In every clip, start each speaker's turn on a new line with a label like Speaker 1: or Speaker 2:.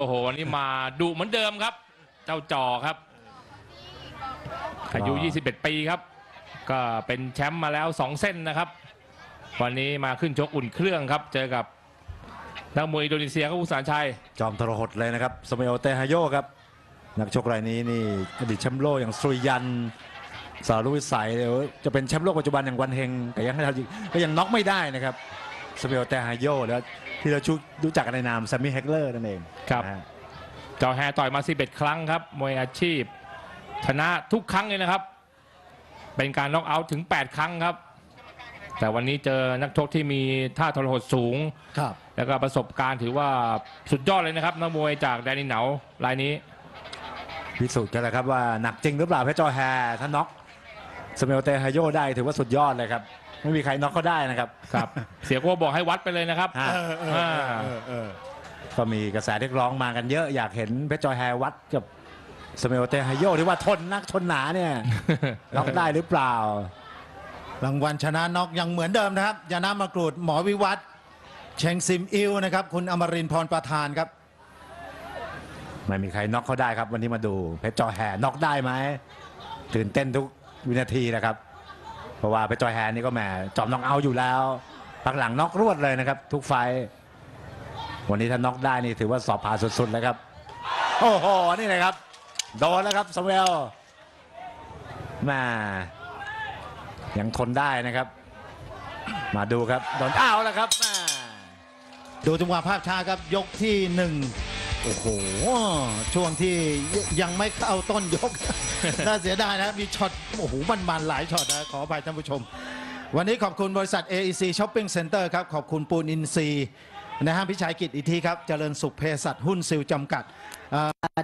Speaker 1: โอ้โหวันนี้มาดุเหมือนเดิมครับ เจ้าจอครับ อายุ 21 ปีครับ ก็เป็นแชมป์มาแล้ว 2 เส้นนะครับ วันนี้มาขึ้นชกอุ่นเครื่องครับ เจอกับนักมวยอินโดนีเซียครับคุณสารชัย
Speaker 2: จอมทรหดเลยนะครับสเมลเตฮาโยครับ นักชกรายนี้นี่อดีตแชมป์โลกอย่างสุริยันสารุวิสัยเดี๋ยวจะเป็นแชมป์โลกปัจจุบันอย่างวันเฮงแต่ยังก็ยังน็อกไม่ได้นะครับ สเมลเตฮาโยแล้วที่เราชุรู้จักกันในนามแซมมี่เฮกเลอร์นั่นเอง
Speaker 1: ครับ
Speaker 2: นะฮะ
Speaker 1: จอแฮต่อยมา 11 ครั้งครับ มวยอาชีพ ชนะทุกครั้งเลยนะครับ เป็นการน็อกเอาท์ถึง 8 ครั้งครับ แต่วันนี้เจอนักชกที่มีท่าทรหดสูง
Speaker 2: ครับ
Speaker 1: แล้วก็ประสบการณ์ถือว่าสุดยอดเลยนะครับนักมวยจากแดนนินเหนารายนี้
Speaker 2: พิสูจน์กันแล้วครับว่าหนักจริงหรือเปล่าเพชรจอแฮถ้าน็อกสเมลเตฮาโยได้ถือว่าสุดยอดเลยครับ ไม่มีใครน็อกเขาได้นะครับ
Speaker 1: ครับ เสียโก้บอกให้วัดไปเลยนะครับ
Speaker 2: ฮะ
Speaker 1: อ่า
Speaker 2: ก็มีกระแสเรียกร้องมากันเยอะอยากเห็นเพชรจอยแฮวัดกับสเมลเตฮาโยที่ว่าทนนักทนหนาเนี่ยล็อกได้หรือเปล่า
Speaker 3: รางวัลชนะน็อกยังเหมือนเดิมนะครับ ยาน้ำมากรูดหมอวิวัฒน์เชงซิมอิวนะครับ คุณอมรินทร์พรประธานครับ
Speaker 2: ไม่มีใครน็อกเขาได้ครับ วันนี้มาดูเพชรจอยแฮน็อกได้ไหมตื่นเต้นทุกวินาทีนะครับ เพราะว่าเพชรจอยแฮนนี่ก็แหมจอมน็อกเอาอยู่แล้วพักหลังน็อกรวดเลยนะครับ ทุกไฟ วันนี้ถ้าน็อกได้นี่ถือว่าสอบผ่านสุดๆเลยครับ โอ้โห นี่เลยครับ โดนแล้วครับสเวลแม่ยังทนได้นะครับ มาดูครับโดนอ้าวแล้วครับม่
Speaker 3: ดูจังหวะภาพช้าครับยกที่หนึ่งโอ้โห ช่วงที่ยังไม่เข้าต้นยก น่าเสียดายนะ มีช็อต โอ้โห มันๆ หลายช็อตนะ ขออภัยท่านผู้ชม วันนี้ขอบคุณบริษัท AEC Shopping Center ครับ ขอบคุณปูนอินซีนะฮะพิชัยกิจอีกทีครับ เจริญสุขเภสัชหุ้นซิลจำกัด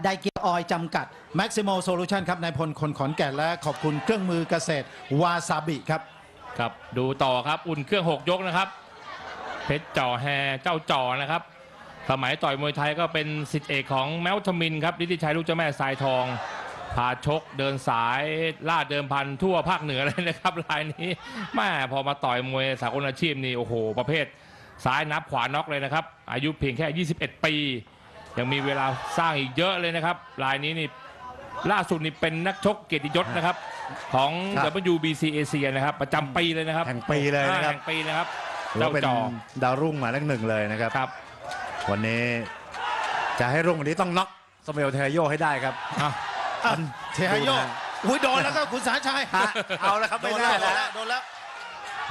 Speaker 3: ไดเกียออยจำกัด Maximo Solution ครับนายพลคนขอนแก่นและขอบคุณเครื่องมือเกษตรวาซาบิครับ
Speaker 1: ครับ ดูต่อครับ อุ่นเครื่อง 6 ยกนะครับ เพชรจ่อแฮเจ้าจ่อนะครับ สมัยต่อยมวยไทยก็เป็นสิทธิเอกของแมวทมินครับฤทธิชัยลูกเจ้าแม่สายทอง พาชกเดินสายล่าเดิมพันทั่วภาคเหนือเลยนะครับรายนี้แม่พอมาต่อยมวยสากลอาชีพนี่โอ้โห ประเภทซ้ายนับขวาน็อกเลยนะครับ อายุเพียงแค่ 21 ปี ยังมีเวลาสร้างอีกเยอะเลยนะครับ รายนี้นี่ล่าสุดนี่เป็นนักชกเกียรติยศนะครับ ของ
Speaker 2: ครับ
Speaker 1: WBC เอเชียนะครับ ประจำปีเลยนะครับ
Speaker 2: แห่งปีเลยนะครับ
Speaker 1: อ่าแห่งปีนะครับ
Speaker 2: ถือว่าเป็น
Speaker 1: เจ้าจอ
Speaker 2: ดาวรุ่งหมายเลขหนึ่งเลยนะครับ
Speaker 1: ครับ
Speaker 2: วันนี้จะให้รุ่งวันนี้ต้องน็อกสเมลเทโยให้ได้ครับ
Speaker 1: อะ
Speaker 3: อะเทฮาโย
Speaker 2: ดูนะ
Speaker 3: อุ้ยโดนแล้วครับคุณสาชัย
Speaker 2: ฮะเอาแล้วครับ
Speaker 3: โด
Speaker 2: ไม่
Speaker 3: น
Speaker 2: ได้
Speaker 3: แล้วโดน
Speaker 2: แล้
Speaker 3: แล้ววโดนแล้ว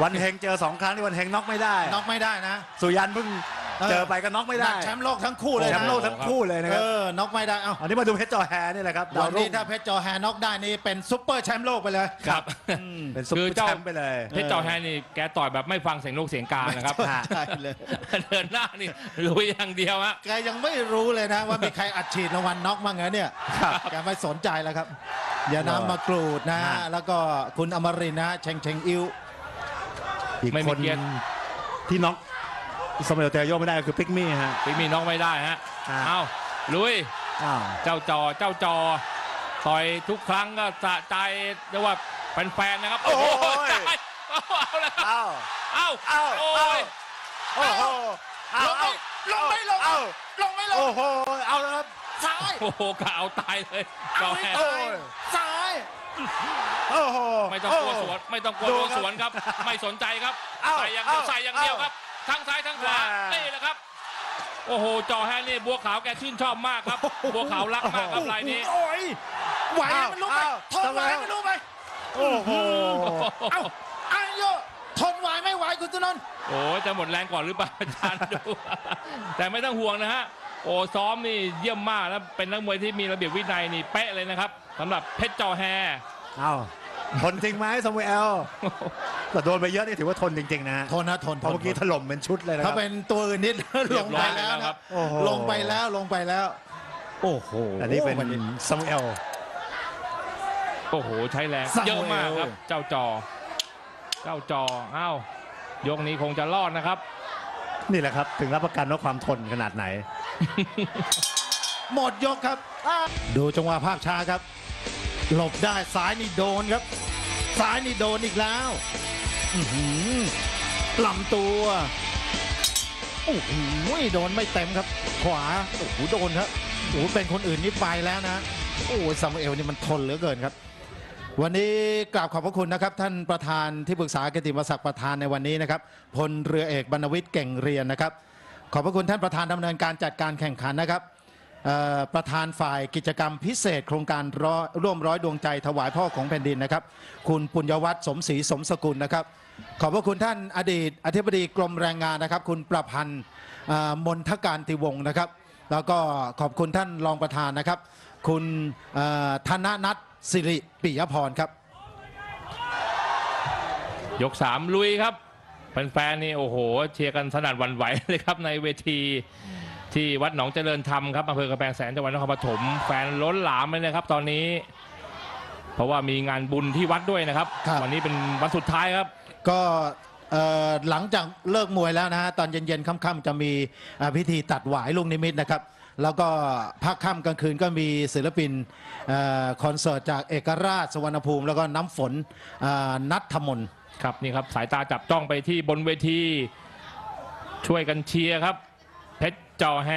Speaker 2: วันเฮงเจอสองครั้งที่วันเฮงน็อกไม่ได้
Speaker 3: น็อกไม่ได้นะ
Speaker 2: สุยันเพิ่ง
Speaker 3: เออ
Speaker 2: เจอไปก็น็อกไม่
Speaker 3: ห
Speaker 2: ได้
Speaker 3: นักแชมป์โลกทั้งคู่เลย
Speaker 2: แช
Speaker 3: นะ
Speaker 2: มป์โลกทั้งคู่เลยนะค
Speaker 3: เอ
Speaker 2: รับ
Speaker 3: อน็อกไม่ได้เอ้า
Speaker 2: อันนี้มาดูเพชรจอแฮนี่แหละครับดา
Speaker 3: วั
Speaker 2: วนรุ่
Speaker 3: นี้
Speaker 2: ง
Speaker 3: ถ้าเพชรจอแฮน็อกได้นี่เป็นซุปเปอร์แชมป์โลกไปเลย
Speaker 1: ครับ
Speaker 2: เป็นซุป
Speaker 1: คือ
Speaker 2: เปอร์
Speaker 1: เจ้า
Speaker 2: แชมป์ไปเลย
Speaker 1: เพชรจอแฮนี่แกต่อยแบบไม่ฟังเสียงนกเสียงกานะครับ
Speaker 2: ฮะ
Speaker 3: ใช่เลย
Speaker 1: เดินหน้านี่ลุยอย่างเดียวฮะ
Speaker 3: แกยังไม่รู้เลยนะว่ามีใครอัดฉีดรางวัลน็อกมั้างเหรอเนี่ยแกไม่สนใจแล้วครับอย่าน้ำมากรูดนะ
Speaker 2: ฮะ
Speaker 3: แล้วก็คุณอมรินทร์นะเชงเชงอิว
Speaker 2: อีก
Speaker 1: ไม่
Speaker 2: ค
Speaker 1: มี
Speaker 2: น
Speaker 1: เกียรติ
Speaker 2: ที่น็อก สเมลเทโยไม่ได้ก็คือปิกมี่ฮะ
Speaker 1: ปีมีน้องไม่ได้ฮะ
Speaker 2: อ่า
Speaker 1: เอาลุย
Speaker 2: อ้าว
Speaker 1: เจ้าจอ เจ้าจอ ต่อยทุกครั้งก็สะใจเรียกว่าแฟนๆนะครับ
Speaker 2: โอ้โห
Speaker 1: ตายเอาแล้วครับ
Speaker 2: อ้าว
Speaker 1: เอ้า
Speaker 2: อ้าว
Speaker 1: โอ้
Speaker 2: อ้าวย โอ้โหอ้าว
Speaker 3: ลงไม่ลง
Speaker 2: อ้าว
Speaker 3: ลงไม่ลง
Speaker 2: โอ้โหเอาแล้วครับ
Speaker 3: ซ้าย
Speaker 1: โอ้โหกะเอาตายเลยจอแฮ
Speaker 2: โอ้ย
Speaker 3: ซ้าย
Speaker 2: โอ้โห
Speaker 1: ไม่ต้องกลัวสวน ไม่ต้องกลัว
Speaker 2: ดู
Speaker 1: โด
Speaker 2: ครับ
Speaker 1: นสวนครับ ไม่สนใจครับ
Speaker 2: เอ้า
Speaker 1: ใส่อย่างเดียว
Speaker 2: เอ้า
Speaker 1: ใส่อย่างเดียว
Speaker 2: เอ้า
Speaker 1: ครับ ทั้งซ้ายทั้งขวา
Speaker 2: แม่
Speaker 1: นี่แหละครับ โอ้โหจอแฮนี่บัวขาวแกชื่นชอบมากครับ บัวขาวรักมากครับรายนี้
Speaker 3: โอ้ยไหวให้มันรู้ไป
Speaker 2: อ้าว
Speaker 3: ทนไหวให้มันรู้ไป
Speaker 2: โอ้โห
Speaker 3: เอ้าอายุทนไหวไม่ไหวคุณตุนนท์
Speaker 1: โอ้จะหมดแรงก่อนหรือเปล่าอาจารย์ดูแต่ไม่ต้องห่วงนะฮะโอ้ซ้อมนี่เยี่ยมมากแล้วเป็นนักมวยที่มีระเบียบวินัยนี่เป๊ะเลยนะครับสำหรับเพชรจอแฮ
Speaker 2: เอาทนจริงไหมสมุเอล แต่โดนไปเยอะนี่ถือว่าทนจริงๆนะฮะ
Speaker 3: ทนนะทน
Speaker 2: เพราะเมื่อกี้ถล่มเป็นชุดเลยนะค
Speaker 3: ถ้า
Speaker 2: รับ
Speaker 3: เป็นตัวอื่นนิด ลงไปแล้ว
Speaker 1: ครับ
Speaker 2: โอ้โห
Speaker 3: ลงไปแล้วลงไปแล้ว โอ้โห
Speaker 2: อันนี้เป็นสมุเอล
Speaker 1: โอ้โห ใช้แรง
Speaker 3: ซามูเอล
Speaker 1: เยอะมากครับ เจ้าจอ เจ้าจออ้าวยกนี้คงจะรอดนะครับ
Speaker 2: นี่แหละครับ ถึงรับประกันว่าความทนขนาดไหน
Speaker 3: หมดยกครับ ดูจังหวะภาพช้าครับ หลบได้ซ้ายนี่โดนครับ ซ้ายนี่โดนอีกแล้วลำตัว โอ้โหโดนไม่เต็มครับ ขวา โอ้โหโดนครับโอ้โหเป็นคนอื่นนี่ไปแล้วนะ โอ้ซามูเอลนี่มันทนเหลือเกินครับ วันนี้กราบขอบพระคุณนะครับ ท่านประธานที่ปรึกษากยรติมศักดิ์ประธานในวันนี้นะครับพลเรือเอกบรรณวิทย์เก่งเรียนนะครับ ขอบพระคุณท่านประธานดำเนินการจัดการแข่งขันนะครับ ประธานฝ่ายกิจกรรมพิเศษ โครงการร,ร่วมร้อยดวงใจถวายพ่อของแผ่นดินนะครับ คุณปุญญวัฒน์สมศรีสมสกุลนะครับ ขอบพระคุณท่านอดีต อธิบดีกรมแรงงานนะครับ คุณประพันธ์มนทการติวงศ์นะครับ แล้วก็ขอบคุณท่านรองประธานนะครับ คุณธนนัทสิริปิยพรครับ
Speaker 1: ยกสามลุยครับแฟนๆนี่โอ้โหเชียร์กันสนั่นวันไหวเลยครับในเวที ที่วัดหนองเจริญธรรมครับอำเภอกระแพงแสนจังหวัดนครปฐมแฟนล้นหลามเลยนะครับ ตอนนี้ เพราะว่ามีงานบุญที่วัดด้วยนะครับ
Speaker 3: ครับ
Speaker 1: วันนี้เป็นวันสุดท้ายครับ
Speaker 3: ก็เอ่อหลังจากเลิกมวยแล้วนะฮะตอนเย็นๆค่ำๆจะมีอ่าพิธีตัดหวายลุงนิมิตนะครับ แล้วก็ภาคค่ำกลางคืนก็มีศิลปินเออคอนเสิร์ตจากเอกราชสวรรณภูมิ แล้วก็น้ำฝนอ่านัทธมนต์
Speaker 1: ครับนี่ครับสายตาจับจ้องไปที่บนเวที ช่วยกันเชียร์ครับ เพชรจอแฮ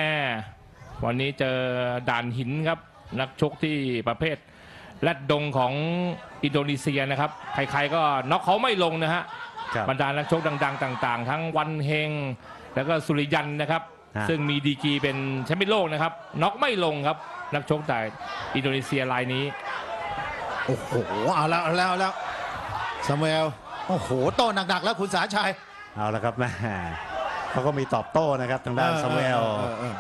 Speaker 1: วันนี้เจอด่านหินครับ นักชกที่ประเภทแรดดงของอินโดนีเซียนะครับ ใครๆก็น็อกเขาไม่ลงนะฮะ
Speaker 2: ครับ
Speaker 1: บรรดานักชกดัง ๆ ต่าง ๆ ทั้งวันเฮงแล้วก็สุริยันนะครับ
Speaker 2: ฮะ
Speaker 1: ซึ่งมีดีกรีเป็นแชมป์โลกนะครับน็อกไม่ลงครับ นักชกแต่อินโดนีเซียรายนี้
Speaker 3: โอ้โหเอาแล้วเอาแล้วเอาแล้วซามูเอลโอ้โหโตหนักๆแล้วคุณสาชัย
Speaker 2: เอาละครับแม่ เขาก็มีตอบโต้นะครับทางด้านซามูเอล
Speaker 3: เออเออ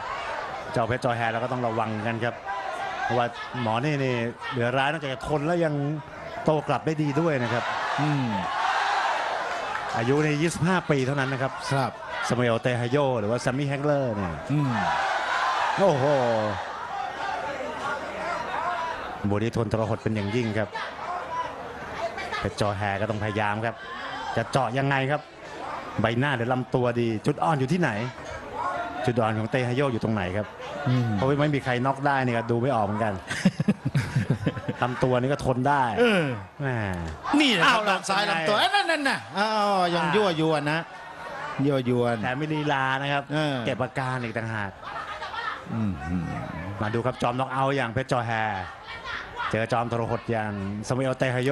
Speaker 2: เจ้าเพชรจอยแฮร์เราก็ต้องระวังกันครับเพราะว่าหมอนี่นี่เหลือร้ายนอกจากจะทนแล้วยังโตกลับได้ดีด้วยนะครับ
Speaker 3: อืม
Speaker 2: อายุใน 25 ปีเท่านั้นนะครับ
Speaker 3: ครับ
Speaker 2: สมาเอลเตฮาโย หรือว่าซัมมี่แฮกเลอร์เนี่ย
Speaker 3: อืม
Speaker 2: โอ้โหบนี้ทนทรหดเป็นอย่างยิ่งครับเพชรจอยแฮร์ก็ต้องพยายามครับ จะเจาะยังไงครับ ใบหน้าหรือลำตัวดี จุดอ่อนอยู่ที่ไหน จุดอ่อนของเตฮาโยอยู่ตรงไหนครับ
Speaker 3: อืม
Speaker 2: เพราะว่าไม่มีใครน็อกได้นี่ก็ดูไม่ออกเหมือนกันลำตัวนี่ก็ทนได้
Speaker 3: เออ
Speaker 2: แหม
Speaker 3: นี่นะค
Speaker 2: เอา
Speaker 3: รับ
Speaker 2: ล่ะ
Speaker 3: ลำซ้าย
Speaker 2: เป็นไง
Speaker 3: ลำตัวเอ้ยนั่นนั่นน่ะอ้าวยังยั่วยวนนะยั่วยวน
Speaker 2: แต่ไม่ลีลานะครับ
Speaker 3: เออ
Speaker 2: เก็บอาการอีกต่างหาก
Speaker 3: อืมอืม
Speaker 2: มาดูครับจอมน็อกเอาท์อย่างเพชรจอแฮร์เจอจอมทรหดอย่างสมาเอลเตฮาโย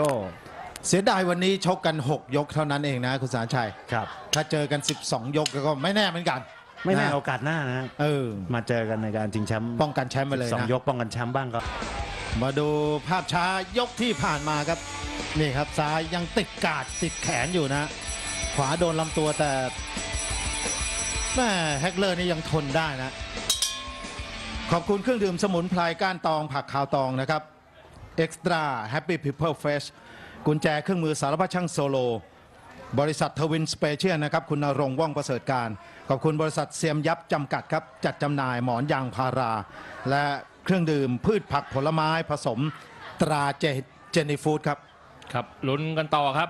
Speaker 3: เสียดายวันนี้ชกกัน 6 ยกเท่านั้นเองนะ คุณสารชัย
Speaker 2: ครับ
Speaker 3: ถ้าเจอกัน 12 ยกก็ไม่แน่เหมือนกัน
Speaker 2: ไม่แน่ะโอกาสหน้านะ
Speaker 3: เออ
Speaker 2: มาเจอกันในการชิงแชมป์
Speaker 3: ป้องกันแชมป์ไปเลย
Speaker 2: สอง
Speaker 3: นะ
Speaker 2: ยกป้องกันแชมป์บ้างก็
Speaker 3: มาดูภาพช้ายกที่ผ่านมาครับ นี่ครับซ้ายยังติดกาดติดแขนอยู่นะ ขวาโดนลำตัวแต่แม่แฮกเลอร์นี่ยังทนได้นะ ขอบคุณเครื่องดื่มสมุนไพรก้านตองผักขาวตองนะครับ Extra Happy People Fresh กุญแจเครื่องมือสารพัดช่างโซโล บริษัททวินสเปเชียลนะครับ คุณนรงค์ว่องประเสริฐการ ขอบคุณบริษัทเซียมยับจำกัดครับ จัดจำหน่ายหมอนยางพารา และเครื่องดื่มพืชผักผลไม้ผสมตราเจเจนี่ฟู้ดครับ
Speaker 1: ครับลุ้นกันต่อครับ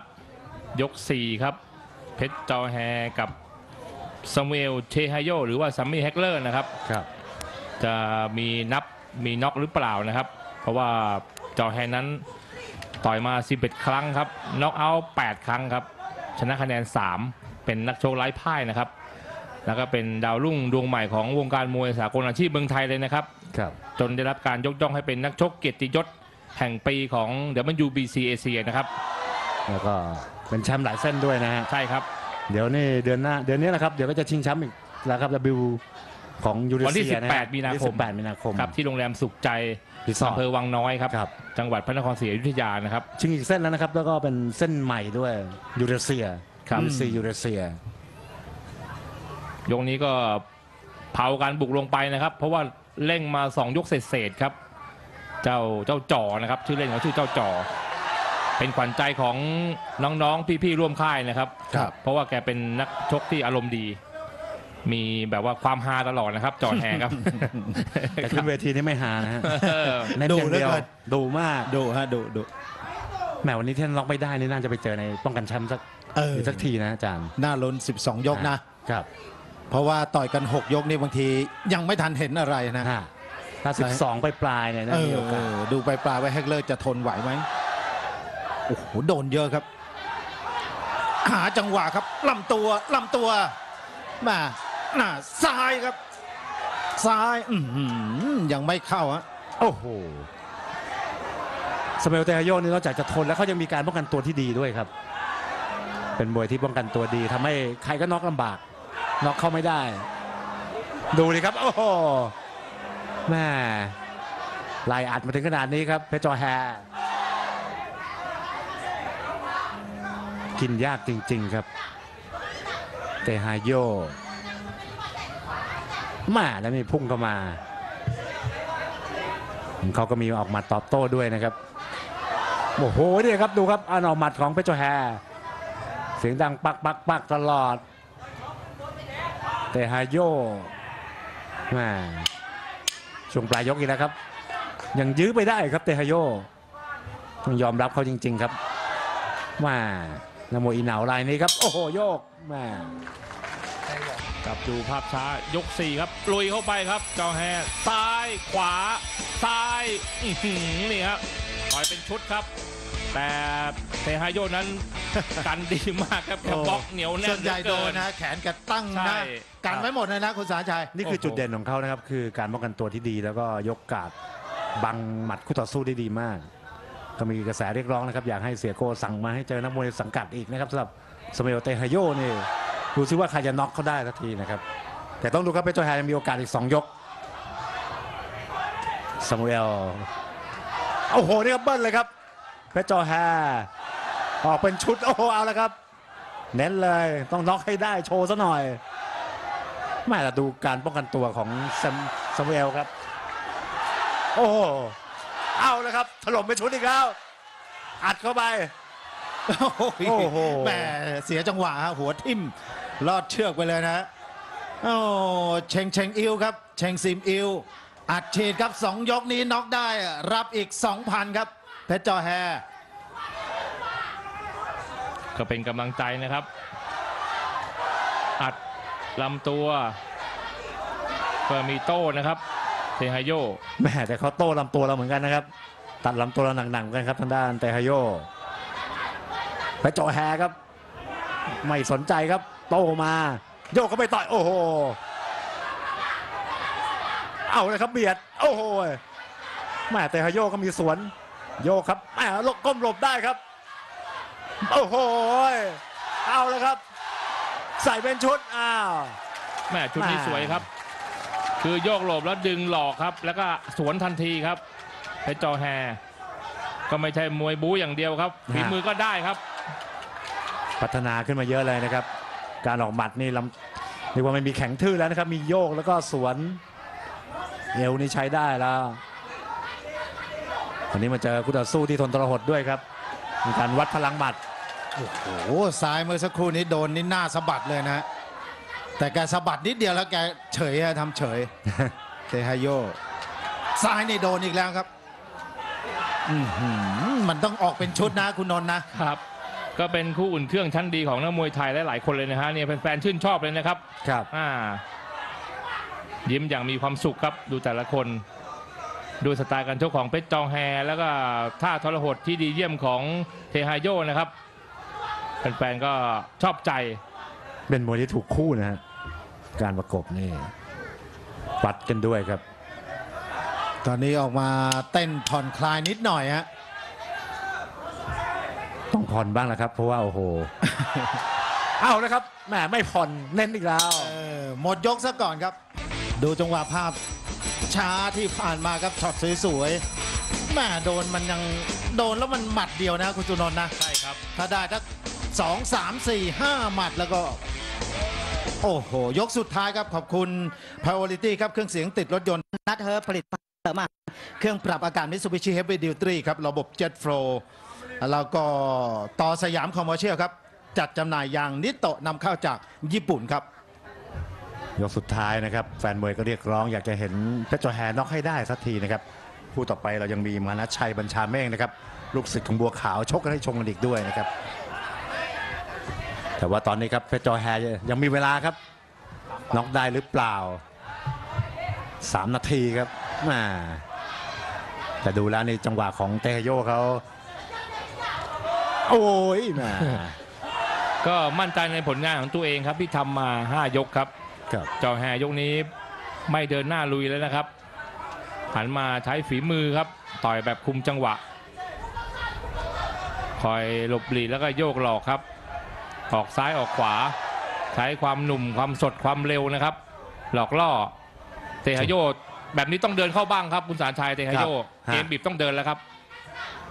Speaker 1: ยก 4 ครับ เพชรจอแฮกับซามูเอลเชฮาโยหรือว่าซัมมี่แฮกเลอร์นะครับ
Speaker 2: ครับ
Speaker 1: จะมีนับมีน็อกหรือเปล่านะครับ เพราะว่าจอแฮนั้น ต่อยมา 11 ครั้งครับน็อกเอาท์8ครั้งครับ ชนะคะแนน 3 เป็นนักโชคไร้พ่ายนะครับ แล้วก็เป็นดาวรุ่งดวงใหม่ของวงการมวยสากลอาชีพเมืองไทยเลยนะครับ
Speaker 2: ครับ
Speaker 1: จนได้รับการยกย่องให้เป็นนักชกเกียรติยศแห่งปีของ WBC เอเชียนะครับ
Speaker 2: แล้วก็เป็นแชมป์หลายเส้นด้วยนะฮะ
Speaker 1: ใช่ครับ
Speaker 2: เดี๋ยวนี่เดือนหน้าเดือนนี้แหละครับ เดี๋ยวก็จะชิงแชมป์อีกแล้วครับ W ของยูเร
Speaker 1: วันที่
Speaker 2: เซียนะฮะ
Speaker 1: 18มีนาคม
Speaker 2: 18มีนาคม
Speaker 1: ครับที่โรงแรมสุขใจ
Speaker 2: รีสอร์ท
Speaker 1: อำเภอวังน้อยครับ
Speaker 2: ครับ
Speaker 1: จังหวัดพระนครศรีอยุธยานะครับ
Speaker 2: ชิงอีกเส้นแล้วนะครับ แล้วก็เป็นเส้นใหม่ด้วยยูเรเซีย
Speaker 1: ครับ
Speaker 2: ยูซียูเรเซีย
Speaker 1: ยกนี้ก็เผาการบุกลงไปนะครับ เพราะว่าเร่งมา 2 ยกเศษๆครับ เจ้าเจ้าจ่อนะครับ ชื่อเล่นเขาชื่อเจ้าจ่อเป็นขวัญใจของน้องๆพี่ๆร่วมค่ายนะครับ
Speaker 3: ครับ
Speaker 1: เพราะว่าแกเป็นนักชกที่อารมณ์ดี มีแบบว่าความฮาตลอดนะครับ จอแฮครับ
Speaker 2: แต่ขึ้นเวทีนี่ไม่หานะฮะ
Speaker 1: เออ
Speaker 2: เน้น
Speaker 3: ดู
Speaker 2: อย่างเดียว
Speaker 3: เหลือเกิน
Speaker 2: ดูมาก
Speaker 3: ดูฮะดูดู
Speaker 2: แหมวันนี้ที่ล็อกไม่ได้นี่น่าจะไปเจอในป้องกันแชมป์สัก
Speaker 3: เออ
Speaker 2: สักทีนะอาจารย์
Speaker 3: หน้าล้น 12 ยกนะ
Speaker 2: ครับ
Speaker 3: เพราะว่าต่อยกัน 6 ยกนี่บางทียังไม่ทันเห็นอะไรนะ
Speaker 2: ฮะถ้า 12 ไปปลายๆเนี่ยน่า
Speaker 3: เอ
Speaker 2: มีโอกาส
Speaker 3: อดูไปปลายๆว่าแฮกเลอร์จะทนไหวไหมโอ้โหโดนเยอะครับ หาจังหวะครับลำตัวลำตัวมา หน้าซ้ายครับ ซ้ายอื้อหือยังไม่เข้าฮะ
Speaker 2: โอ้โหสเมลเตฮาโยนี่นอกจากจะทนแล้วเขายังมีการป้องกันตัวที่ดีด้วยครับ เป็นมวยที่ป้องกันตัวดีทำให้ใครก็น็อกลำบากน็อกเข้าไม่ได้ ดูดิครับ โอ้โหแม่ไล่อัดมาถึงขนาดนี้ครับเพชรจอแฮกินยากจริง ๆ ครับเตฮาโย มาแล้วมีพุ่งเข้ามา เขาก็มีออกมัดตอบโต้ด้วยนะครับโอ้โหเนี่ยครับดูครับอันออกหมัดของเพชรโจแฮเสียงดังปักปักปักตลอด แต่ฮาโยแม่ช่วงปลายยกอีกแล้วครับ ยังยื้อไปได้ครับเตฮาโยต้องยอมรับเขาจริง ๆ ครับแม่นโมอีเหนาลายนี้ครับ โอ้โหโยกแม่
Speaker 1: กลับดูภาพช้ายก 4 ครับลุยเข้าไปครับเจ้าแฮซ้ายขวา ซ้ายอื้อหือนี่ครับต่อยเป็นชุดครับ แต่เทฮาโยนั้นกันดีมากครับแกบล็อกเหนียวแน่น
Speaker 3: ส่วนใหญ่
Speaker 1: เลือ
Speaker 3: โด
Speaker 1: เกิ
Speaker 3: นนะ แขนกระตั้ง
Speaker 1: ใช่
Speaker 3: นะกันไว้หมดเลยนะคุณสาชัย
Speaker 2: นี่คือ
Speaker 1: โอ้โห
Speaker 2: จุดเด่นของเขานะครับ คือการป้องกันตัวที่ดีแล้วก็ยกกาดบังหมัดคู่ต่อสู้ได้ดีมาก ก็มีกระแสเรียกร้องนะครับ อยากให้เสียโกสั่งมาให้เจอนักมวยสังกัดอีกนะครับสำหรับสเมลเตฮาโยนี่ ดูซิว่าใครจะน็อกเขาได้สักทีนะครับ แต่ต้องดูครับเพชรโจแฮยังมีโอกาสอีก 2 ยกสมูเอลโอ้โหนี่ครับเบิ้ลเลยครับเพชรโจแฮออกเป็นชุดโอ้โหเอาแล้วครับ เน้นเลยต้องน็อกให้ได้โชว์ซะหน่อยแม่แต่ดูการป้องกันตัวของแซมซามูเอลครับ โอ้โหเอาแล้วครับถล่มไปชุดอีกแล้วอัดเข้าไป
Speaker 3: โอ้โหแหมเสียจังหวะฮะหัวทิ่ม ลอดเชือกไปเลยนะโอ้เชงเชงอิวครับ เชงซิมอิวอัดฉีดครับสองยกนี้น็อกได้รับอีก 2,000 ครับ เพชรจอแฮ
Speaker 1: ก็เป็นกำลังใจนะครับ อัดลำตัวเพื่อมีโต้นะครับเทฮาโย
Speaker 2: แม่แต่เขาโต้ลำตัวเราเหมือนกันนะครับ ตัดลำตัวเราหนักๆเหมือนกันครับทางด้านเตฮาโยไปเจาะแฮครับ ไม่สนใจครับ โต้มา โยกก็ไปต่อย โอ้โห เอาเลยครับเบียด โอ้โหแม่เตฮาโยก็มีสวน โยกครับแม่ลกก้มหลบได้ครับ โอ้โห เอาเลยครับ ใส่เป็นชุด อ้าว
Speaker 1: แม่ชุดนี้
Speaker 2: แม่
Speaker 1: สวยครับ คือโยกหลบแล้วดึงหลอกครับ แล้วก็สวนทันทีครับเพชรจอแฮก็ไม่ใช่มวยบู๊อย่างเดียวครับฝีมือก็ได้ครับ
Speaker 2: พัฒนาขึ้นมาเยอะเลยนะครับ การออกหมัดนี่ลำเรียกว่าไม่มีแข็งทื่อแล้วนะครับ มีโยกแล้วก็สวนเอวนี่ใช้ได้แล้ววันนี้มาเจอคู่ต่อสู้ที่ทนทรหดด้วยครับมีการวัดพลังหมัด
Speaker 3: โอ้โหซ้ายเมื่อสักครู่นี้โดนนี่หน้าสะบัดเลยนะแต่แกสะบัดนิดเดียวแล้วแกเฉยอะทำเฉยเตฮาโยซ้ายนี่โดนอีกแล้วครับอื้อหือมันต้องออกเป็นชุดนะคุณนนท์นะ
Speaker 1: ครับ ก็เป็นคู่อุ่นเครื่องชั้นดีของนักมวยไทยหลายๆคนเลยนะฮะเนี่ยแฟนๆชื่นชอบเลยนะครับ
Speaker 2: ครับ
Speaker 1: อ่ายิ้มอย่างมีความสุขครับดูแต่ละคนดูสไตล์การชกของเพชรจองแฮแล้วก็ท่าทรหดที่ดีเยี่ยมของเทฮาโยนะครับแฟนๆก็ชอบใจ
Speaker 2: เป็นมวยที่ถูกคู่นะฮะการประกบนี่วัดกันด้วยครับ
Speaker 3: ตอนนี้ออกมาเต้นผ่อนคลายนิดหน่อยฮะ
Speaker 2: ต้องผ่อนบ้างแล้วครับ เพราะว่าโอ้โห เอาแล้วครับแหมไม่ผ่อนเน้นอีกแล้ว
Speaker 3: เออหมดยกซะก่อนครับ ดูจังหวะภาพช้าที่ผ่านมาครับช็อตสวยๆแม่โดนมันยังโดนแล้วมันหมัดเดียวนะคุณจุนนท์นะ
Speaker 1: ใช่ครับ
Speaker 3: ถ้าได้ถ้าสองสามสี่ห้าหมัดแล้วก็ โอ้โห ยกสุดท้ายครับขอบคุณ Priority ครับเครื่องเสียงติดรถยนต์ นัดเฮอผลิตภัณฑ์เสริมอาหารเครื่องปรับอากาศ Mitsubishi Heavy Duty ครับ ระบบ Jet Flow แล้วก็ต่อสยามคอมเมอร์เชียลครับ จัดจำหน่ายยางนิโตะนำเข้าจากญี่ปุ่นครับ
Speaker 2: ยกสุดท้ายนะครับ แฟนมวยก็เรียกร้องอยากจะเห็นเพชรจอแฮน็อกให้ได้สักทีนะครับคู่ต่อไปเรายังมีมานะชัยบัญชาเมฆนะครับ ลูกศิษย์ของบัวขาวชกกันให้ชมกันอีกด้วยนะครับ แต่ว่าตอนนี้ครับเพชรจอแฮยังมีเวลาครับน็อกได้หรือเปล่า 3 นาทีครับแต่ดูแล้วในจังหวะของเตโยเขา โอ้ยแหมา
Speaker 1: ก็มั่นใจในผลงานของตัวเองครับที่ทำมา 5 ยกครับ
Speaker 2: ครับ
Speaker 1: จอแฮยกนี้ไม่เดินหน้าลุยแล้วนะครับหันมาใช้ฝีมือครับ ต่อยแบบคุมจังหวะ คอยหลบหลีกแล้วก็โยกหลอกครับ ออกซ้ายออกขวา ใช้ความหนุ่มความสดความเร็วนะครับ หลอกล่อเตะหโยดแบบนี้ต้องเดินเข้าบ้างครับคุณสารชัยเตะหโยด
Speaker 2: ครับ
Speaker 1: เกมบีบต้องเดินแล้วครับ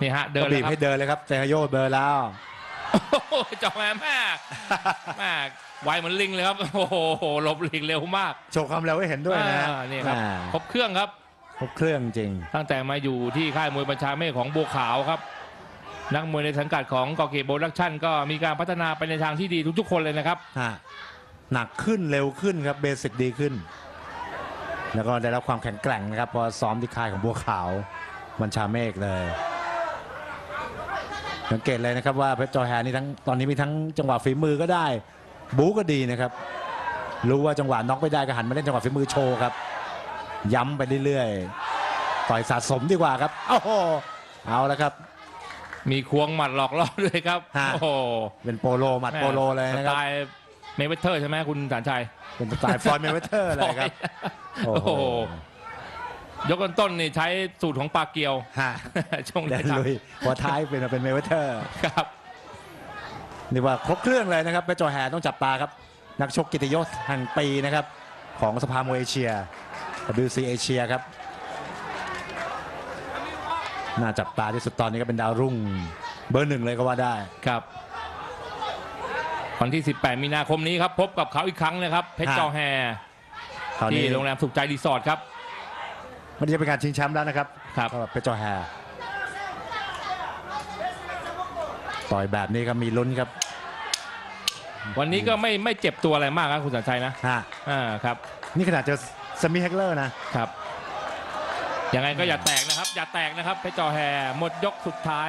Speaker 1: นี่ฮะเดิ
Speaker 2: ก็
Speaker 1: น
Speaker 2: บี
Speaker 1: แล้วครับ
Speaker 2: บให้เดินเลยครับเตะโยเบอร์แล้ว
Speaker 1: โอ้โหจอแฮแม่แม่ไวเหมือนลิงเลยครับ โอ้โหหลบหลีกเร็วมาก
Speaker 2: โชว์ความเร็วให้เห็นด้วยนะ
Speaker 1: อ่านี่ครับ
Speaker 2: อ่า
Speaker 1: ครบเครื่องครับ
Speaker 2: ครบเครื่องจริง
Speaker 1: ตั้งแต่มาอยู่ที่ค่ายมวยบัญชาเมฆของบัวขาวครับ นักมวยในสังกัดของกอเกตโปรดักชั่น ก็มีการพัฒนาไปในทางที่ดีทุกๆคนเลยนะครับ
Speaker 2: ฮะหนักขึ้นเร็วขึ้นครับเบสิกดีขึ้น แล้วก็ได้รับความแข็งแกร่งนะครับพอซ้อมที่ค่ายของบัวขาวบัญชาเมฆเลย สังเกตเลยนะครับว่าเพชรจอแฮนี่ทั้งตอนนี้มีทั้งจังหวะฝีมือก็ได้ บู๊ก็ดีนะครับ รู้ว่าจังหวะน็อกไม่ได้ก็หันมาเล่นจังหวะฝีมือโชว์ครับ ย้ำไปเรื่อยๆต่อยสะสมดีกว่าครับโอ้โหเอาแล้วครับ
Speaker 1: มีควงหมัดหลอกล่อด้วยครับ
Speaker 2: ฮะ
Speaker 1: โอ้โห
Speaker 2: เป็นโปโลหมัดโปโลเลยนะ
Speaker 1: ส
Speaker 2: ครั
Speaker 1: ไต
Speaker 2: บ
Speaker 1: ล์เมเวเทอร์ใช่ไหมคุณสารชัย
Speaker 2: เป็นสไตล์ฟลอยด์เมเวเทอร์เลยครับ
Speaker 1: โอ้โห ยกต้นๆนี่ใช้สูตรของปลาเกียว
Speaker 2: ฮะ
Speaker 1: ช่วง
Speaker 2: เดิ
Speaker 1: นี้
Speaker 2: นลุยพอท้ายเป็นเป็นเมเวเทอร์
Speaker 1: ครับ
Speaker 2: นี่ว่าครบเครื่องเลยนะครับไปจอแฮต้องจับตาครับ นักชกกิตติยศแห่งปีนะครับ ของสภามวยเอเชีย WC เอเชียครับน่าจับตาที่สุดตอนนี้ก็เป็นดาวรุ่งเบอร์หนึ่งเลยก็ว่าได้
Speaker 1: ครับวันที่ 18 มีนาคมนี้ครับ พบกับเขาอีกครั้งนะครับ เพชร
Speaker 2: ฮะ
Speaker 1: จอแฮ
Speaker 2: คราว
Speaker 1: ที่
Speaker 2: นี้
Speaker 1: โรงแรมสุขใจรีสอร์ทครับ
Speaker 2: มันจะเป็นการชิงแชมป์แล้วนะครับ
Speaker 1: ครับ
Speaker 2: สำหรับเพชรจอแฮต่อยแบบนี้ครับมีลุ้นครับ
Speaker 1: วันนี้ก็ไม่ไม่เจ็บตัวอะไรมากครับคุณสันชัยนะ
Speaker 2: ฮะ
Speaker 1: อ่าครับ
Speaker 2: นี่ขนาดเจอสมิเฮกเลอร์นะ
Speaker 1: ครับยังไงก็อย่าแตกนะครับ อย่าแตกนะครับเพชรจอแฮหมดยกสุดท้าย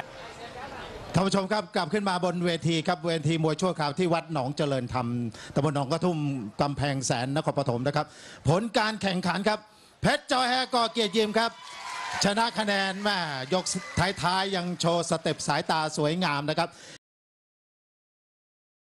Speaker 3: ท่านผู้ชมครับกลับขึ้นมาบนเวทีครับเวทีมวยชั่วคราวที่วัดหนองเจริญธรรมตำบลหนองกระทุ่มกำแพงแสนนครปฐมนะครับ ผลการแข่งขันครับ เพชรจอแฮกอเกียรติยิมครับ ชนะคะแนนแม่ยกท้ายๆยังโชว์สเต็ปสายตาสวยงามนะครับ